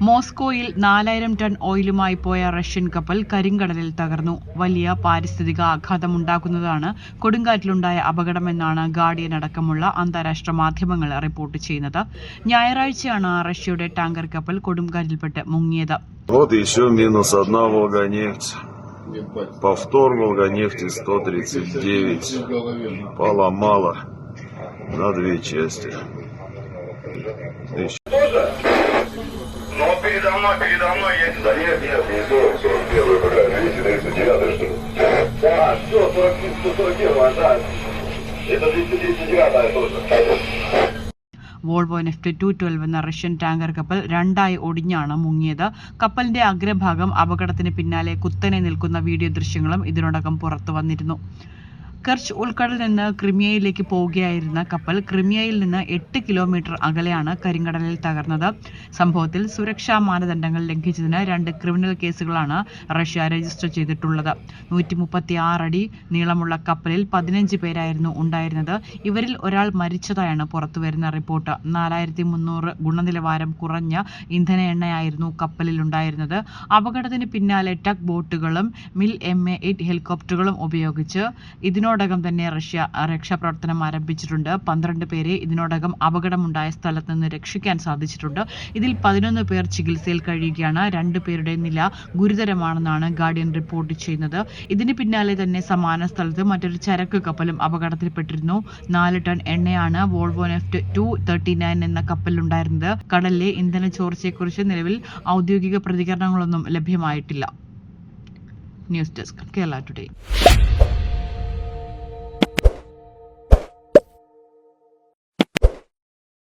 മോസ്കോയിൽ നാലായിരം ടൺ ഓയിലുമായി പോയ റഷ്യൻ കപ്പൽ കരിങ്കടലിൽ തകർന്നു വലിയ പാരിസ്ഥിതിക ആഘാതമുണ്ടാക്കുന്നതാണ് കൊടുങ്കാറ്റിലുണ്ടായ അപകടമെന്നാണ് ഗാർഡിയൻ അടക്കമുള്ള അന്താരാഷ്ട്ര മാധ്യമങ്ങൾ റിപ്പോർട്ട് ചെയ്യുന്നത് ഞായറാഴ്ചയാണ് റഷ്യയുടെ ടാങ്കർ കപ്പൽ കൊടുങ്കാറ്റിൽപ്പെട്ട് മുങ്ങിയത് Вот еще минус одна Волгонефть. Повтор Волгонефти 139 поломала на две части. Еще Ну вот передо мной, передо мной есть. Да нет, нет, не 40, 41 какая, 239 что ли? А, все, 40, 141, да. Это 239 тоже. വോൾവോ നെഫ്റ്റ് ടു ട്വൽവ് എന്ന റഷ്യൻ ടാങ്കർ കപ്പൽ രണ്ടായി ഒടിഞ്ഞാണ് മുങ്ങിയത് കപ്പലിന്റെ അഗ്രഭാഗം അപകടത്തിന് പിന്നാലെ കുത്തനെ നിൽക്കുന്ന വീഡിയോ ദൃശ്യങ്ങളും ഇതിനോടകം പുറത്തു വന്നിരുന്നു കർച്ച് ഉൾക്കടലിൽ നിന്ന് ക്രിമിയയിലേക്ക് പോവുകയായിരുന്ന കപ്പൽ ക്രിമിയയിൽ നിന്ന് എട്ട് കിലോമീറ്റർ അകലെയാണ് കരിങ്കടലിൽ തകർന്നത്. സംഭവത്തിൽ സുരക്ഷാ മാനദണ്ഡങ്ങൾ ലംഘിച്ചതിന് രണ്ട് ക്രിമിനൽ കേസുകളാണ് റഷ്യ രജിസ്റ്റർ ചെയ്തിട്ടുള്ളത്. നൂറ്റി മുപ്പത്തി അടി നീളമുള്ള കപ്പലിൽ പതിനഞ്ച് പേരായിരുന്നു ഉണ്ടായിരുന്നത്. ഇവരിൽ ഒരാൾ മരിച്ചതായാണ് പുറത്തുവരുന്ന റിപ്പോർട്ട്. നാലായിരത്തി മുന്നൂറ് ഗുണനിലവാരം കുറഞ്ഞ ഇന്ധന എണ്ണയായിരുന്നു കപ്പലിൽ ഉണ്ടായിരുന്നത്. അപകടത്തിന് പിന്നാലെ ടക് ബോട്ടുകളും മിൽ എം എ എയ്റ്റ് ഹെലികോപ്റ്ററുകളും ഉപയോഗിച്ച് ഇതിനോടകം തന്നെ റഷ്യ രക്ഷാപ്രവർത്തനം ആരംഭിച്ചിട്ടുണ്ട്. പന്ത്രണ്ട് പേരെ ഇതിനോടകം അപകടമുണ്ടായ സ്ഥലത്ത് നിന്ന് രക്ഷിക്കാൻ സാധിച്ചിട്ടുണ്ട്. ഇതിൽ പതിനൊന്ന് പേർ ചികിത്സയിൽ കഴിയുകയാണ്. രണ്ടു പേരുടെ നില ഗുരുതരമാണെന്നാണ് ഗാർഡിയൻ റിപ്പോർട്ട് ചെയ്യുന്നത്. ഇതിന് പിന്നാലെ തന്നെ സമാന സ്ഥലത്ത് മറ്റൊരു ചരക്ക് കപ്പലും അപകടത്തിൽപ്പെട്ടിരുന്നു. നാല് ടൺ എണ്ണയാണ് Volgoneft two thirty nine എന്ന കപ്പലിലുണ്ടായിരുന്നത്. കടലിലെ ഇന്ധന ചോർച്ചയെക്കുറിച്ച് നിലവിൽ ഔദ്യോഗിക പ്രതികരണങ്ങളൊന്നും ലഭ്യമായിട്ടില്ല. News desk Kerala today.